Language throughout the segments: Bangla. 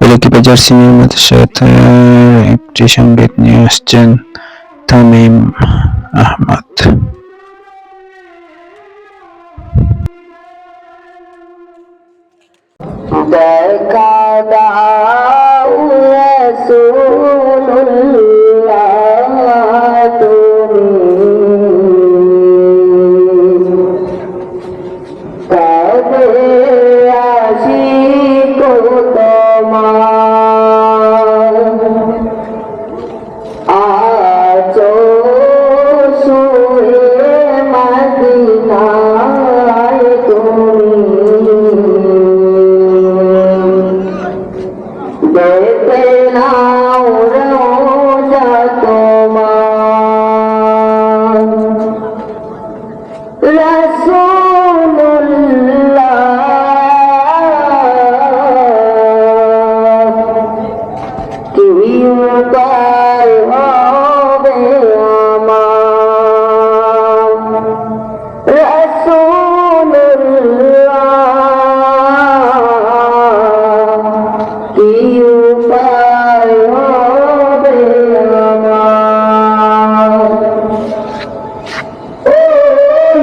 গোলকিপার জার্সিমির মাদ্রাসাতে একটি সংকেত নিয়ে আসছেন তামিম আহমদ। দেখা দাও কি উপায় হবে আমার ওই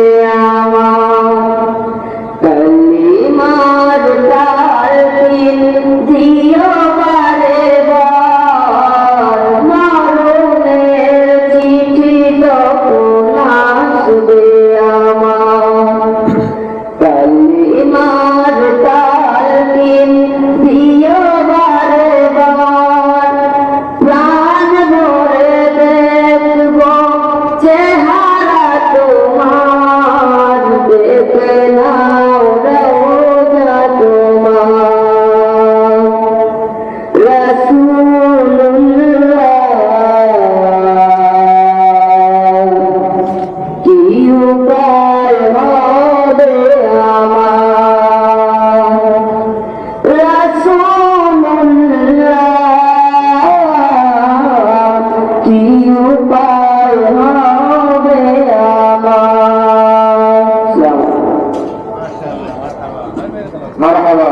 মারহাবা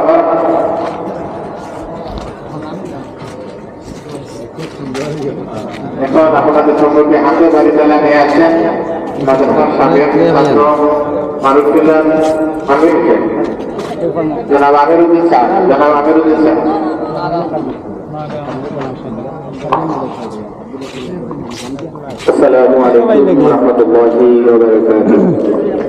এখন আপনাদের সম্পর্কে হাতে বাড়ি তালা নিয়ে আসেন মাদ্রাসার সাবেক ছাত্র মারুফুল্লাহ আমিরকে জনাব আমিরুদ্দিন স্যার, জনাব আমিরুদ্দিন স্যার। السلام عليكم ورحمة الله وبركاته